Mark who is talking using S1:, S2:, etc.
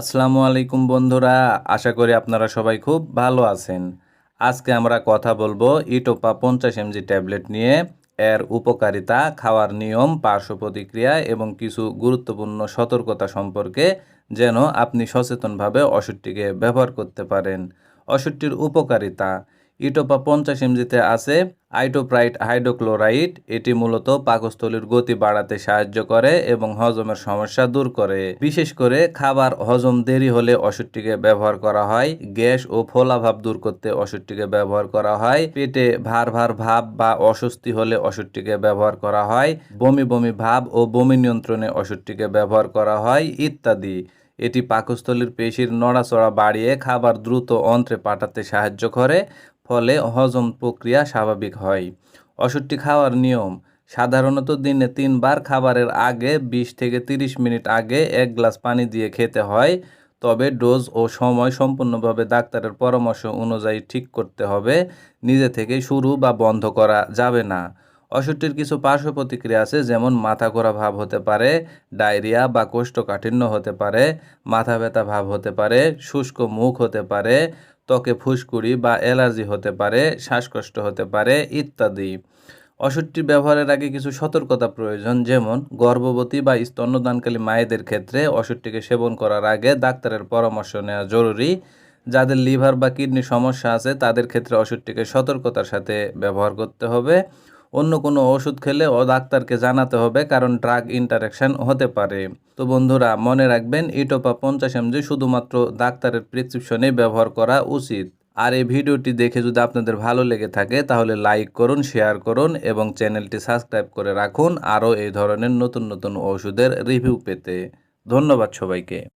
S1: আসসালামু আলাইকুম বন্ধুরা, আশা করি আপনারা সবাই খুব ভালো আছেন। আজকে আমরা কথা বলব ইটোপা পঞ্চাশ এমজি ট্যাবলেট নিয়ে, এর উপকারিতা, খাওয়ার নিয়ম, পার্শ্ব প্রতিক্রিয়া এবং কিছু গুরুত্বপূর্ণ সতর্কতা সম্পর্কে যেন আপনি সচেতনভাবে ওষুধটিকে ব্যবহার করতে পারেন। ওষুধটির উপকারিতা ইটোপা পঞ্চাশ এমজিতে আছে আইটোপ্রাইট হাইড্রোক্লোরাইড। এটি মূলত পাকস্থলীর গতি বাড়াতে সাহায্য করে এবং হজমের সমস্যা দূর করে। বিশেষ করে খাবার হজম দেরি হলে ওষুধটিকে ব্যবহার করা হয়, গ্যাস ও ফোলাভাব দূর করতে ওষুধটিকে ব্যবহার করা হয়, পেটে ভার ভার ভাব বা অস্বস্তি হলে ওষুধটিকে ব্যবহার করা হয়, বমি বমি ভাব ও বমি নিয়ন্ত্রণে ওষুধটিকে ব্যবহার করা হয় ইত্যাদি। এটি পাকস্থলীর পেশির নড়াচড়া বাড়িয়ে খাবার দ্রুত অন্ত্রে পাঠাতে সাহায্য করে। ফলে হজম প্রক্রিয়া স্বাভাবিক হয়। ওষুধটি খাওয়ার নিয়ম, সাধারণত দিনে তিনবার খাবারের আগে বিশ থেকে তিরিশ মিনিট আগে এক গ্লাস পানি দিয়ে খেতে হয়, তবে ডোজ ও সময় সম্পূর্ণভাবে ডাক্তারের পরামর্শ অনুযায়ী ঠিক করতে হবে, নিজে থেকে শুরু বা বন্ধ করা যাবে না। ওষুধটির কিছু পার্শ্ব প্রতিক্রিয়া আছে, যেমন মাথা ঘোরা ভাব হতে পারে, ডায়রিয়া বা কোষ্ঠকাঠিন্য হতে পারে, মাথা ব্যথা ভাব হতে পারে, শুষ্ক মুখ হতে পারে ত্বকে ফুসকুড়ি বা অ্যালার্জি হতে পারে, শ্বাসকষ্ট হতে পারে ইত্যাদি। ওষুধটি ব্যবহারের আগে কিছু সতর্কতা প্রয়োজন, যেমন গর্ভবতী বা স্তন্যদানকালী মায়েদের ক্ষেত্রে ওষুধটিকে সেবন করার আগে ডাক্তারের পরামর্শ নেওয়া জরুরি। যাদের লিভার বা কিডনি সমস্যা আছে, তাদের ক্ষেত্রে ওষুধটিকে সতর্কতার সাথে ব্যবহার করতে হবে। অন্য কোনো ওষুধ খেলে ও ডাক্তারকে জানাতে হবে, কারণ ড্রাগ ইন্টারাকশন হতে পারে। তো বন্ধুরা, মনে রাখবেন, ইটোপা পঞ্চাশ এমজি শুধুমাত্র ডাক্তারের প্রেসক্রিপশনে ব্যবহার করা উচিত। আর এই ভিডিওটি দেখে যদি আপনাদের ভালো লেগে থাকে, তাহলে লাইক করুন, শেয়ার করুন এবং চ্যানেলটি সাবস্ক্রাইব করে রাখুন আরও এই ধরনের নতুন নতুন ওষুধের রিভিউ পেতে। ধন্যবাদ সবাইকে।